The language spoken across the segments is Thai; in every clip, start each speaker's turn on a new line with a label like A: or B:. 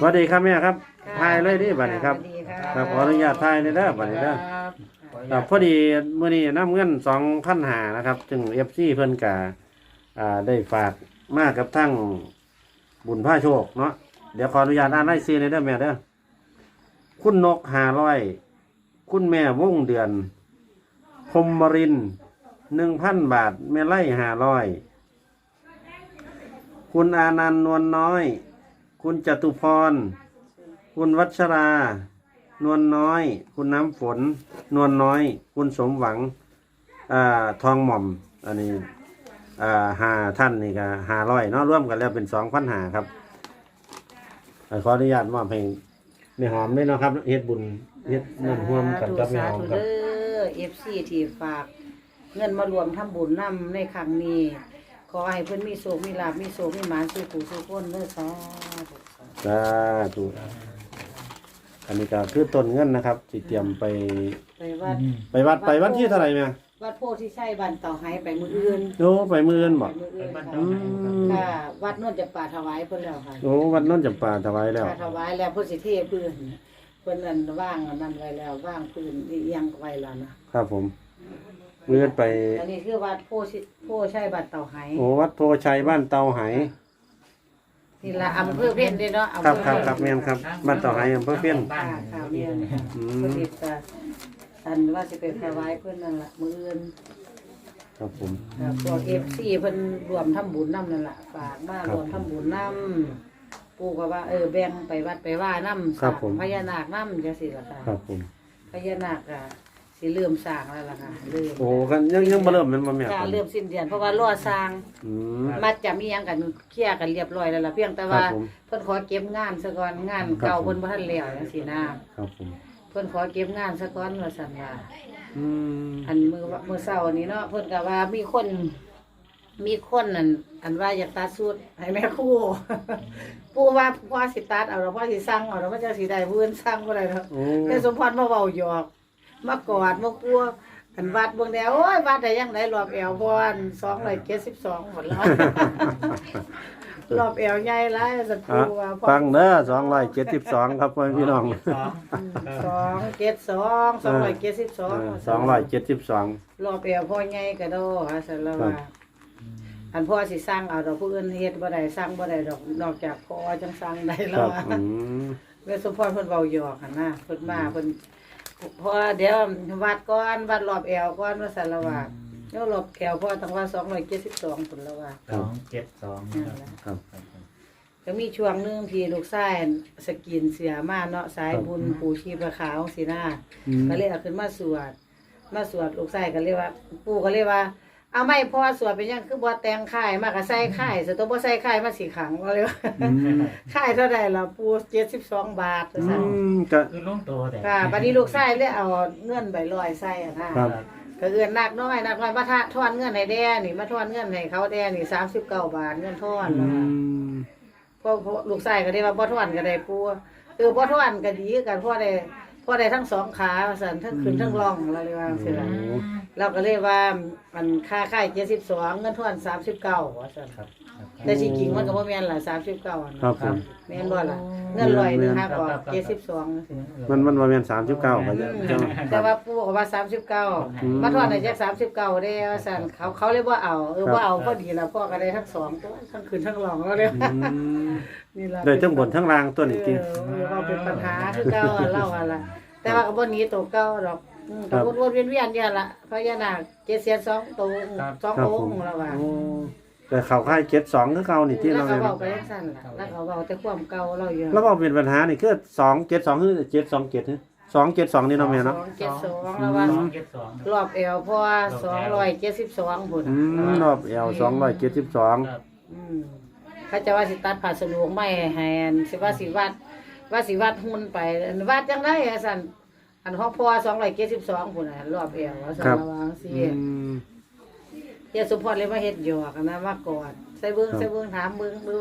A: สวัสดีครับแม่ครับถ่ายเลยดิบัดนี้ครับ
B: สวัสดีค่ะ
A: ครับขออนุญาตถ่ายในเด้อบัดนี้เด้อครับพอดีมื้อนี้นำเงิน2,000หานะครับ จึง FC เพิ่นก็อ่าได้ฝากมากับทั้งบุญผ้าโชคเนาะเดี๋ยวขออนุญาตอ่านรายชื่อในอยเด้อแม่เด้อคุณนก500คุณแม่วงเดือนพรหมริน1,000บาทแม่ไล่500 คุณอานันต์นวลน้อย คุณจตุพร คุณวัชรา นวลน้อย คุณน้ำฝน นวลน้อย คุณสมหวังอ่าทองหม่อม อันนี้อ่าหาท่านนี่ก็หาร้อยเนาะร่วมกันแล้วเป็นสองพันหาครับอ่าขออนุญาตมอบให้แม่หอมด้วยเนาะครับเฮ็ดบุญเฮ็ดนั่นร่วมกันกับแม่หอม
B: ธุ
A: ครับ
B: เด้อ FC ที่ฝาก เงินมารวมทำบุญนำในครั้งนี้ ขอให้เพิ่นมีโชคมีลาภมีโชคมีหมานสู่ผู้สู่คนเด้อสาธุ
A: สาธุอันนี้ก็คือต้นเงินนะครับที่เตรียมไป
B: ไปวัด
A: ไปวัดไปวันที่เท่าไหร่แม่
B: วัดโพธิชัยบ้านเต่าไห้ไปมื้ออื่น
A: โอ้ไปมือเงินบ่
B: ไปมื้ออื่น
C: บ้าน
B: ค่ะ
C: เจ้าไหนครับ
B: ค่ะวัดโนนจะป่าถวายเพิ่นแล้วค่ะ
A: โอ้วัดโน้นจำปาถวายแล้ว
B: ค่ะถวายแล้วเพิ่นสิเทพื้นเพิ่นนั่นว่างอันนั้นไว้แล้วว่างพื้นอีหยังไว้แล้วนะครับ
A: ผม มือไป
B: อันนี้คือวัดโพธิโพธิชัยบ้านเต่าไห้
A: โอ้วัดโพชัยบ้านเตาไห
B: นี่ละอำเภอเพี้ยนเด้เนาะอำ
A: ครับ
B: เภอ
A: ครับ
B: เพี้ยน
A: ครับแม่นครับบ้านเตาไหอำเภอเพี้ยน
B: ค่ะค่ะเพี้ยน
A: อื
B: เพิ่น
A: ม
B: สิจะอันว่าสิไปถวายเพิ่นนั่นล่ะมื้ออื่น
A: ครับผม
B: ค่ะพวก FC เพิ่นรวมทำบุญนำนั่นล่ะฝากมารวมทำบุญนำปู่ก็ว่าเออแบ่งไปวัดไปว่านำพญานาคนำจังซี่ล่ะค่ะ
A: ครับผม
B: พญานาคอะ สิเริ่มสร้างแล้วล่ะค่ะเริ่ม
A: โอ้กันยังยังบ่เริ่มแมันบ่แม่ค
B: ค่ะ
A: รับ
B: เริ่มสิ้นเดือนเพราะว่ารอสร้าง
A: อืม
B: มัดจะมีหยังกันเคลียร์กันเรียบร้อยแล้วล่ะเพียงแต่ว่า
A: ครับผม
B: เพิ่นขอเก็บงานซะก่อนงานเก่าเพิ่นบ่ทันแล้วจังซี่นะครับ
A: ผม
B: เพิ่นขอเก็บงานซะก่อนว่าซั่นว่า
A: อืม
B: อันมื้อมื้อเช้านี้เนาะเพิ่นก็ว่ามีคน มีคนนั่นอันว่าอยากตัดสูตรให้แม่ครู ปู่ว่าพ่อสิตัดเอาแล้วพ่อสิสั่งเอาแล้วมันจะสิได้ผู้อื่นสั่งบ่ได้เนาะ
A: โอ้
B: แม่สมพรมาเว้าหยอก มากอดมากลัวอันวัดเบิ่งแล้วโอ้ยวัดได้ยังไดรอบแอวพร272หมดแล้ว รอบแอวใหญ่หลายสัตว์
A: อะ
B: ปูว่า
A: ฟังเด้อ272ครับพ่อแม่พี่น้อง
C: สอง
B: 272
A: เออ
B: 272
A: 272
B: รอบแอวพ่อใหญ่ก็ดอว่าซั่นแล้วว่าอันพ่อสิสร้างเอาดอกผู้อื่นเฮ็ดบ่ได้สร้างบ่ได้ดอกนอกจากพ่อจังสร้างได้
A: ค
B: แล้ว
A: รับ
B: ว่า
A: อืม
B: แม่สมพรเพิ่นเว้าหยอกหั่นนะเพิ่นมาเพิ่นเพราะว่าเดี๋ยววัดก่อนวัดรอบแอวก่อนว่าซั่นละว่าเดี๋ยวรอบแอวพ่อตั้งว่า272พุ่นละว่า
C: สองเจ็ดสอง
B: นั่นแหละ
A: ครับ
B: ก็มีช่วงหนึงที่ลูกชายสกินเสียมาเนาะสายบุญปู่ชีพขาวสินะ
A: อืม
B: ก็เลยเอาขึ้นมาสวด มาสวดลูกชายก็เลยว่า ปู่ก็เลยว่า เอาไม่พอสวดเป็นหยังคือบ่แต่งค่ายมากก็ใส่ค่ายสตัวบ่ใส่ค่ายมาสิขังว่าเลยว่า
A: อืม
B: ค่ายเท่าใดล่ะปู่72บาทว่า
A: อื
B: ซั่น
A: มก็
C: คือลุงโตแต่
B: ค่ะบัดนี้ลูกชายเลยเอาเงินใบลอยใส่อะนะครับ ก็เอื้อนนักน้อยนักน้อยมาทะทอนเงินให้แด่นี่มาทอนเงินให้เขาแด่นี่39บาทเงินทอน
A: อื
B: ว่า
A: ม
B: พ่อพ่อลูกชายก็ได้ว่าบ่ทอนก็ได้ปู่เออบ่ทอนก็ดีกันพ่อได้ พ่อได้ทั้งสองขาว่าซั่นทั้งขึ้นทั้งล่องเราเลยว่าซั่นล่ะเราก็เลยว่ามันค่าค่ายเจ็ดสิบสองเงินทอนสามสิบเก้าว่าซั่น
C: ครับ
B: แต่สิกิ่งมันก็บ่แม่นล่ะสามสิบเก้า
A: ครับผม
B: แม่นบ่ล่ะเงินร้อยหนึงหักออกเจ็ดสิบสอง
A: มันมันบ่แม่น39ก็จะจะ
B: แต่ว่าปู่ก็ว่าสามสิบเก้า
A: อืม
B: มาทอนได้จักสามสิบเก้าได้ว่าซั่นเขาเขาเลยบ่เอาเออบ่เอาพอดีแล้วพ่อก็ได้ทั้งสองตัวทั้งขึ้นทั้งรองแล้วเลย
A: อืม
B: นี่ล่ะ
A: ได้ทั้งบนทั้งล่างตัวนี้จริง
B: เออว่าเป็นปัญหาคือเก่าอะเล่าอะล่ะ แต่ว่าก็บ่หนีตัวเก่าดอกอืม
A: ครั
B: ก็
A: บ
B: วนๆเวียนๆอยู่หั่นล่ะพญานาคเจ็ดเสียนสองตัวสอง
A: ครับ
B: อ
A: ผ
B: ง
A: ม
B: ค์แล้วว่า
A: โอ้แต่เขาค่าย72คือเก่านี่ที่
B: แล้
A: เรา
B: ว
A: เนี่ย
B: เขาเบาไปยังสั้นล่ะแล้วเขาเบาแต่ความเก่าเราอยู่
A: แล้วบอกเป็นปัญหานี่คือ272คือ727ฮะ272นี่เนาะแม่เนาะ
B: สองเจ็ดสองแล้วว่า
C: สองเจ็ดสอง
B: รอบเอวเพราะว่าสองร้อยเจ็ดสิบสองบุญ
A: อืมรอบ L 272
C: ครับ
B: เขาจะว่าสิตัดผ่าสลวงไม่แหนสิว่าสิวัด ว่าสิวัดหุ่นไปอันวัดจังได้อะสันอันของพ่อสองร้อยเจ็ดสิบสองบุญน่ะรอบเอวว่าสัน
A: ครับ
B: ระวังสิ
A: อืม
B: เฮียสุพรเลยมาเฮ็ดหยอกอะนะมาก่อนใส่เบิ้ง
A: ครับ
B: ใส่เบิ้งถามเบิ้งดู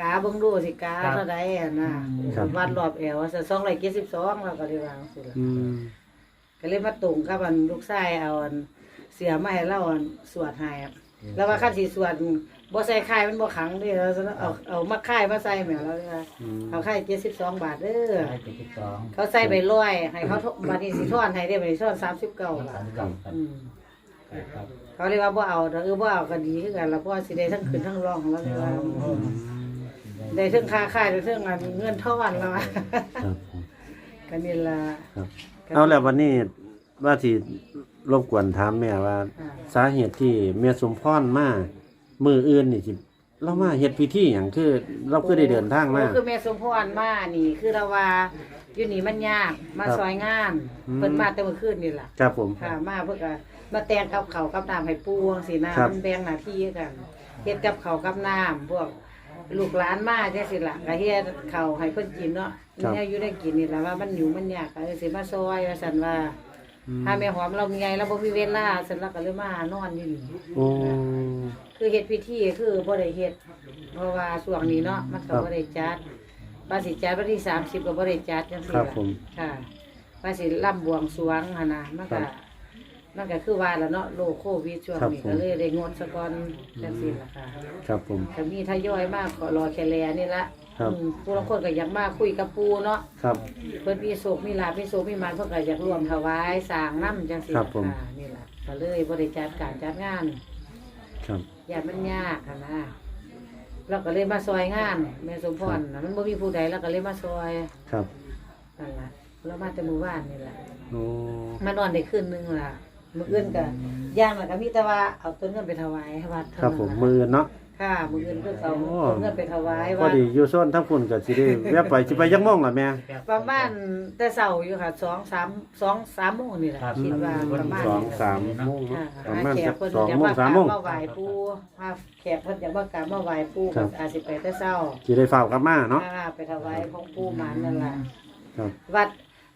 B: กาเบิ้งดูสิกาเท่าใดอะนะครับ วัดรอบเอวว่าสันสองร้อยเจ็ดสิบสองเราก็เลยวาจังสิล่ะ
A: อืม
B: ก็เลยมาตุงกับอันลูกชายเอาอันเสียมาให้เราอันสวดให้อะแล้วว่าขั้นสีสวด บ่ใส่ไข่มันบ่ขังเด้เราจะเอาเอามาไข่มาใส่แหมแล้วเลยว่า
A: อืม
B: เอาไข่72บาทเด้อ
C: ได้เจ็ดสิบสอง
B: เขาใส่ไปร้อยให้เขาทบัดนี้สิทอนให้ได้บัดนี้ทอน39บา
C: สาม
B: ท
C: สิบเก้าครับ
B: อืม
C: ครับ
B: เขาเรียกว่าบ่เอาเด้อเออบ่เอาก็ดีคือกันแล้วเพราะว่าสิได้ทั้งขึ้นทั้งรองแล้วเลยว่าได้ทั้งค่าค่ายได้ทั้งอันเงินทอนแล้วว่า
A: ครับผม
B: ก็นี่ล่ะ
A: ครับ เอาแล้ววันนี้ว่าที่รบกวนถามแม่ว่า
B: อ่า
A: สาเหตุที่แม่สมพรมา มืออื่นนี่สิเรามาเฮ็ดพิธีหยังคือ เราคือได้เดินทางมา
B: โอ้คือแม่สมพรมานี่ คือเราว่าอยู่นี่มันยาก มา
A: ครับ
B: ซอยงาน
A: อืม
B: เพิ่นมาแต่เมื่อคืนนี่ล่ะ
A: ครับผม
B: ค่ะ มาเพื่อก็มาแต่งกับเขาวกับน้ำให้ปูจังซี่นะครับ มันแบ่งหน้าที่กันเฮ็ดกับเขาวกับน้ำพวกลูกหลานมาจังซี่ล่ะก็เฮ็ดข้าวให้เพิ่นกินเนาะ
A: ครับ
B: เนี่ยอยู่ได้กินนี่ล่ะว่ามันอยู่มันยากก็เลยสิมาซอยว่าซั่นว่า
A: อืม
B: ถ้าแม่หอมเรามีไงเราบ่มีเวลาซั่นเราก็เลยมานอนอยู่นี่
A: โอ้
B: คือเฮ็ดพิธีคือบ่ได้เฮ็ดเพราะว่าช่วงนี้เนาะมันก็
A: ครับ
B: บ่ได้จัดว่าสิจัดวันที่30ก็บ่ได้จัดจังซี่
A: ครับ
B: ล่ะ
A: ผม
B: ค่ะว่าสิล่ำบวงสรวงหั่นน่ะมัน
A: ครั
B: ก็
A: บ
B: มันก็คือว่าแล้วเนาะโรคโควิดช่วง
A: ครับ
B: นี้
A: ผม
B: ก็เลยได้งดซะก่อนจังซี่ล่ะค่ะ
A: ครับผม
B: ก็มีทยอยมากขอรอแค่แลนี่ละ
A: ครับ
B: อืมผู้ลางคนก็อยากมาคุยกับปูเนาะ
A: ครับ
B: เพิ่นมีโศกมีลาภมีโศกมีหมานเพิ่นก็อยากร่วมถวายสร้างน้ำจังซี่
A: ครับ
B: ล่ะ
A: ผม
B: ค่ะนี่ล่ะก็เลยบ่ได้จัดการจัดงาน
A: ครับ
B: อย่ามันยากค่ะนะเราก็เลยมาซอยงานแม่สมพรน่ะมันบ่มีผู้ใดเราก็เลยมาซอย
A: ครับ
B: นั่นล่ะเรามาแต่มื้อวานนี่ล่ะ
A: โอ้
B: มานอนได้คืนนึงล่ะมื้ออื่นก็ย่างแล้วก็มีแต่ว่าเอาต้นเงินไปถวายให้วัดเท่า
A: ครับ
B: นั้น
A: ผม
B: ล่ะ
A: มือเนาะ
B: ค่ะมื้ออื่นก็เอา
A: โอ้
B: ต้นเงินไปถวาย
A: พอ
B: วัด
A: ดีอยู่โซนทั้งคุณก็สิได้แวะไปสิไปยักโมงล่ะแม่
B: ประมาณแต่เช้าอยู่ค่ะ2 3 2 3โมงนี่แหละ
C: ครับ
B: คิดว่าประมาณ
A: สอง
B: นี้
A: สามโมง
B: ค่ะ
A: เนาะประ
B: หา
A: มาณ
B: แข
A: สั
B: ก
A: ก
B: เพิ่น
A: สอง
B: อยาก
A: โมง
B: มาก
A: สาม
B: รา
A: โม
B: บ
A: ง
B: มาไหว้ปู่ถ้าแขกเพิ่นอยากมากราบมาไหว้ปู่
A: ครั
B: ก็
A: บ
B: อาจสิไปแต่เช้า
A: สิได้เฝ้ากลับมาเนาะ
B: ค่ะไปถวายของปู่หมันนั่นล่ะ
A: ครับ
B: วัด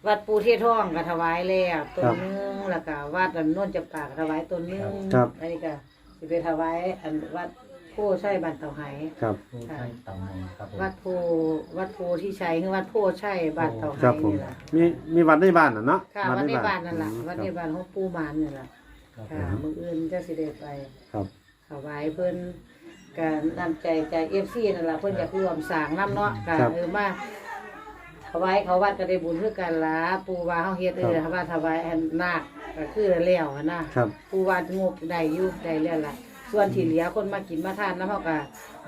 B: วัดปู่เทศท่องก็ถวายแล้วต้น
A: ครับ
B: หนึงแล้วก็วัดอันโนนจะปากถวายต้นหนึง
A: ครับ
B: อันนี้ก็สิไปถวายอันวัด โพชัยบ้านเต่าไห
A: ครับ
C: ผู้ใช้ต่ำมงครับผม
B: วัดโพวัดโพที่ชัยคือวัดโพชัยบ้านเต่าไห
A: ครับผม
B: นี่ล่ะ
A: มีมีวัดในบ้านน่ะเนาะ
B: ค่ะวัดในบ้านนั่นล่ะ
A: อืม
B: วัดในบ้านของปู่หมันนั่นล่ะ
C: ครับ
B: ค่ะมื้ออื่นจะสิได้ไป
A: ครับ
B: ถวายเพิ่นก็นำใจจาก FC นั่นล่ะเพิ่นอยากร่วมสร้างนํเนาะก็
A: ครับ
B: เออมาถวายเขาวัดก็ได้บุญคือกันล่ะปู่ว่าเฮาเฮ็ดเออ
A: ครับ
B: ว่าถวายอันนาคก็คือแล้วอะนะครับ ปู่ว่างบได้อยู่ได้แล้วล่ะ ส่วนที่เหลือคนมากินมาทานนำเฮาก็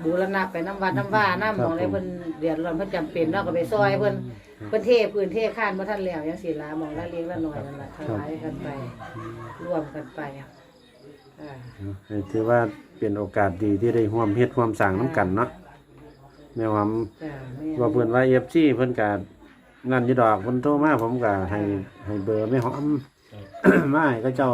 B: บูรณะไปน้ำวัดน้ำว่าน้ำหมองได้เพิ่นเดือดร้อนเพิ่นจำเป็นเนาะก็ไปซอยเพิ่นเพิ่นเทพื้นเทข้านบ่ทันแล้วจังซี่ล่ะหมองละเล็กละน้อยนั่นล่ะถวายกันไปร่วมกันไปอะอ่า
A: ให้ถือว่าเป็นโอกาสดีที่ได้ร่วมเฮ็ดร่วมสร้างน้ำกันเนาะแม่หอม
B: จ้ะแม่
A: ว่าเพิ่นว่า FC เพิ่นก็นั่นอยู่ดอกเพิ่นโทรมาผมก็ให้ให้เบอร์แม่หอม มาให้เขาเจ้า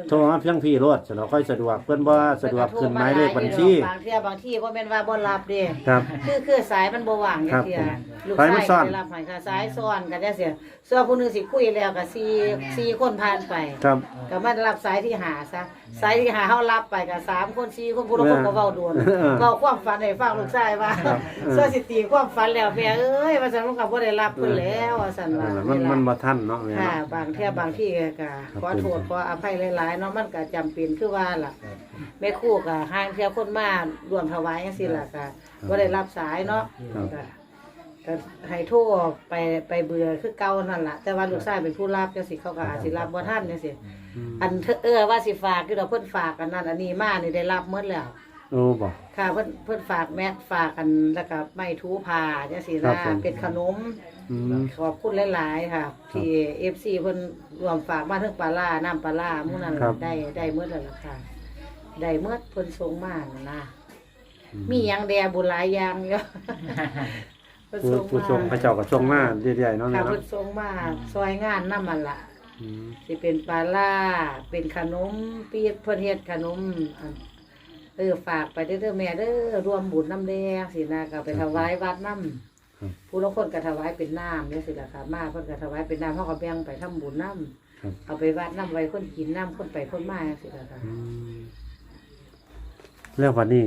B: ค่ะเพิ่น
A: โทรมาเพียงพี่รถเราค่อยสะดวกเพิ่นบ่สะดวกขึ้นหมายเลขบัญชี
B: บางเที่ยบางที่บ่แม่นว่าบ่รับเด้
A: ครับ
B: คือคือสายมันบ่ว่างจั
A: ครั
B: ง
A: บ
B: เที่ย
A: ผม
B: ลูก
A: สายมันซ่
B: ชา
A: อยน
B: ก็ได้รับให้ค่ะสายซ้อนกันจังซี่ส่วนผู้หนึงสิคุยแล้วก็สี่สี่คนผ่านไป
A: ครับ
B: ก็มารับสายที่หาซะ สายที่หาเฮารับไปก็สามคนสี่คนผู้ละคนก็เว้าโดน
A: เออ
B: เว้าความฝันให้ฟังลูกชายว่า
A: ครับเออ
B: ส่วนสิตีความฝันแล้วแม่เอ้ยว่าซั่นมันก็บ่ได้รับเพิ่นแล้วว่าซั่นว่า
A: มัน
B: ล่ะ
A: มันบ่ทันเนาะแม่
B: ค่ะ
A: เนาะ
B: บางเที่ยบางที่ก็
A: ครับ
B: ขอโทษขออภัยหลายๆเนาะมันก็จำเป็นคือว่าล่ะ
C: ครับ
B: แม่ครู่ก็ห่างเที่ยวคนมารวมถวายจังซี่ล่ะก็บ่ได้รับสายเนาะ
A: ครับ
B: ก็ก็ให้โทรไปไปเบื่อคือเก่านั่นล่ะ แต่ว่าลูกชายเป็นผู้รับจังซี่เขาก็อาจสิรับบ่ทันจังซี่
A: อืม
B: อันเออว่าสิฝากคือดอกเพิ่นฝากอันนั้นอันนี้มานี่ได้รับหมดแล้ว
A: โอ้บ่
B: ค่ะเพิ่นเพิ่นฝากแมสฝากกันแล้วก็ไม้ถูผ้าจังซี่
A: ครั
B: นะ
A: บผม
B: เป็นขนม
A: อืม
B: ขอบคุณหลาย ๆ ค่ะ ที่ FC เพิ่นรวมฝากมาทั้งปลาล่าน้ำปลาล่าหมู่นั้น
A: ครับ
B: ได้ได้เมื่อแล้วล่ะค่ะ ได้เมื่อเพิ่นส่งมานั่นนะมีหยังแดบุญหลายอย่างเยอะ เพิ่น
A: ผู้
B: ส่ง
A: ผู้ชม
B: มา
A: เขาเจ้าก็ชงมาเรื่อยๆเนาะ
B: ค่ะ
A: แม่เนาะ
B: เพิ่นส่งมาซอยงานนำมันล่ะ
A: อืม
B: สิเป็นปลาล่า เป็นขนมปีดเพิ่นเฮ็ดขนมอันเออฝากไปเด้อๆแม่เด้อรวมบุญน้ำแดงสินะก็ไปถวายวัดน้ำผู้ละคนก็ถวายเป็นน้ำนี่สิล่ะค่ะมาเพิ่นก็ถวายเป็นน้ำเฮาก็แบ่งไปทำบุญน้ำ
A: ครับ
B: เอาไปวัดน้ำไว้คนกินน้ำคนไปคนมาจังสิล่ะค่ะ
A: อืมแล้ววันนี้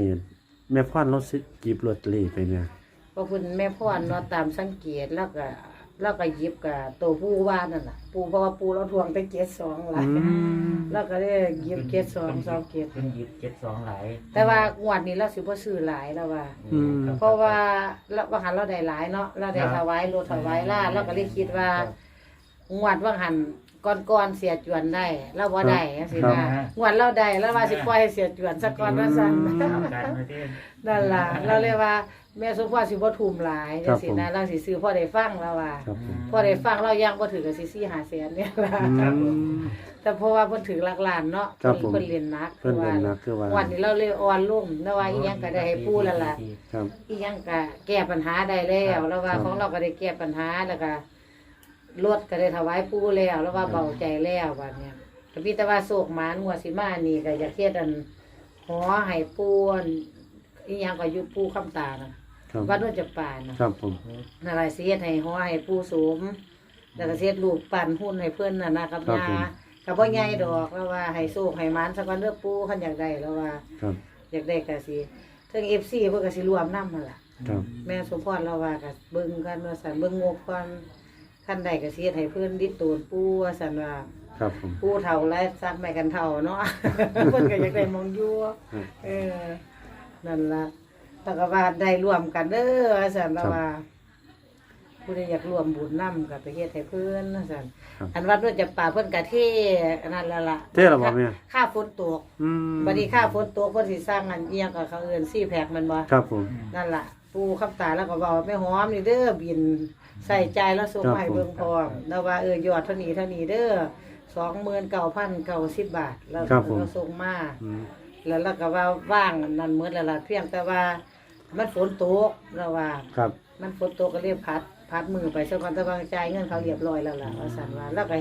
A: แม่พ่อนรถสิจีบรถลีไปเนี่ย
B: เพราะคุณแม่พ่อเนาะตามสังเกตแล้วก็แล้วก็หยิบกับตัวผู้ว่านั่นน่ะ ปูเพราะว่าปูเราทวงไปเกตสองหลาย
A: อืม
B: แล้วก็ได้หยิบเกตสองสองเกต
C: เพิ่นหยิบเจ็ดสองหลาย
B: แต่ว่างวดนี้เราสิบ่ซื้อหลายแล้วว่า
A: อืม
C: คบ
B: เพราะว่าเราว่าหันเราได้หลายเนาะเราได้ถวายรถถวายล่าเราก็เลยคิดว่า งวดว่าหันก่อนๆเสียจวนได้เราบ่ได้จังซี่นะงวดเราได้แล้วว่าสิปล่อยให้เสียจวนสักก่อนว่าซั่น
C: ทำการมาเต้น
B: นั่นล่ะเราเลยว่า แม่สมพรสิบ่ทุ่มหลาย
A: ครั
B: จั
A: บ
B: งซี่นะเราสิซื้อพอได้ฟังแล้วว่า
A: ครับผม
B: พอได้ฟังเรายังบ่ถือกับสิ4 5แสนเนี่ยล่ะ
A: อืม
B: แต่เพราะว่าเพิ่นถือหลักล้านเนาะ
A: ครับผม
B: เพิ่นเรียนหนัก
A: เพิ่นเรียนหนักคือว่า
B: วันนี้เราเลยอ่อนลงแล้วว่าอีหยังก็ได้ให้ปู่แล้วล่ะ
A: ครับ
B: อีหยังก็แก้ปัญหาได้แล้ว แล้วว่า
A: ครับ
B: ของเราก็ได้แก้ปัญหาแล้วก็รถก็ได้ถวายปู่แล้ว แล้วว่าเบาใจแล้วบัดเนี้ยก็มีแต่ว่าโศกหมานงวดสิมานี่ก็อยากเฮ็ดอันหอให้ปู่อันอีหยังก็อยู่ปู่คำตาน่ะ
A: ครับ
B: วัดนวลจะป่าน่ะ
A: ครับผม
B: นั่นล่ะสิเฮ็ดให้หอให้ปู่สมแล้วก็สิเฮ็ดรูปปั้นหุ่นให้เพิ่นน่ะนะกับยาก็บ่ใหญ่ดอกแล้วว่าให้โศกให้หมานสักวันเด้อปู่คันอยากได้แล้วว่า
A: ครับ
B: อยากได้ก็สิถึง FC เพิ่นก็สิรวมนำหั่นล่ะ
A: ครับ
B: แม่สมพรเราว่าก็เบิ่งกันว่าซั่นเบิ่งงบก่อนคันใดก็สิเฮ็ดให้เพิ่นดิดตูนปู่ว่าซั่นว่า
A: ครับผม
B: ปู่เฒ่าหลายซักไม่กันเฒ่าเนาะ เพิ่นก็อยากได้หมองอยู่
A: ครับ
B: เออนั่นล่ะ แล้วก็ว่าได้ร่วมกันเด้อว่าซั่นแล้วว่าผู้ใดอยากร่วมบุญนำก็ไปเฮ็ดให้เพิ่นว่าซั่น
A: ครับ
B: อันวัดด้วยจะป่าเพิ่นก็เทอันนั้นแล้วล่ะ
A: เท่หรอบ่แม่
B: ค่าฝนตก
A: อืม
B: บัดนี้ค่าฝนตกเพิ่นสิสร้างอันเอียงกับเขาเอิ้นซี่แพคแมันบ่
A: ครับผม
B: นั่นล่ะปูคำตาแล้วก็บอกไม่หอมนี่เด้อบินใส่ใจแล้วส่งมาให้เบิ่งพร้อมแล้วว่าเออยอดเท่านี้เท่านี้เด้อสองหมื่นเก้าพันเก้าสิบบาทแล้ว
A: ครับผม
B: ก็ส่งมา
A: อืม
B: แล้วเราก็ว่าว่างนั่นเหมือนแล้วล่ะเพียงแต่ว่า มันฝนตกแล้วว่า
A: ครับ
B: มันฝนตกก็เรียกพัดพัดมือไปสักวันแตะวางใจายเงินเขาเรียบร้อยแล้วล่ะว่าสันว่าแล้วก็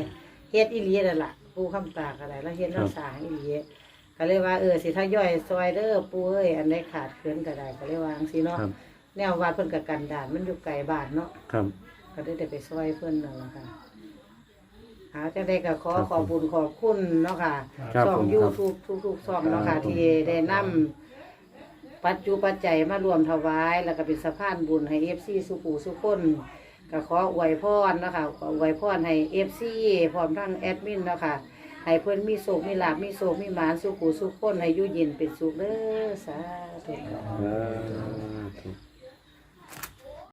B: เฮ็ดอีหลีนั่นล่ะปูคำตาก็ได้แล้วเฮ็ดน้ำสางอีหลีก็เลยว่าเออสิถ้าย่อยซอยเด้อปูเอ้ยอันใดขาดเขินก็ได้ก็เลยว่าจังซี่เนาะ
A: ครับ
B: แนววัดเพิ่นกับกันดานมันอยู่ไกลบ้านเนาะ
A: ครับ
B: ก็ได้แต่ไปซอยเพิ่นนั่นล่ะค่ะหาจังได๋ก็ขอ
A: ครับ
B: ขอบคุญขอบคุณเนาะค่ะ
A: ครับ
B: ช่อง
A: ผม
B: YouTube ทุกๆช่องเนาะค่ะ
A: ครับผม
B: ที่ได้นำ ปัจจุปัจจัยมารวมถวาย แล้วก็เป็นสะพานบุญให้เอฟซีสุขูสุขคนก็ขออวยพรนะคะขออวยพรให้เอฟซีพร้อมทั้งแอดมินนะค่ะให้เพื่อนมีโศกมีลาบมีโศกมีหมานสุขูสุขคนให้อยู่เย็นเป็นสุขเด้อสาธุ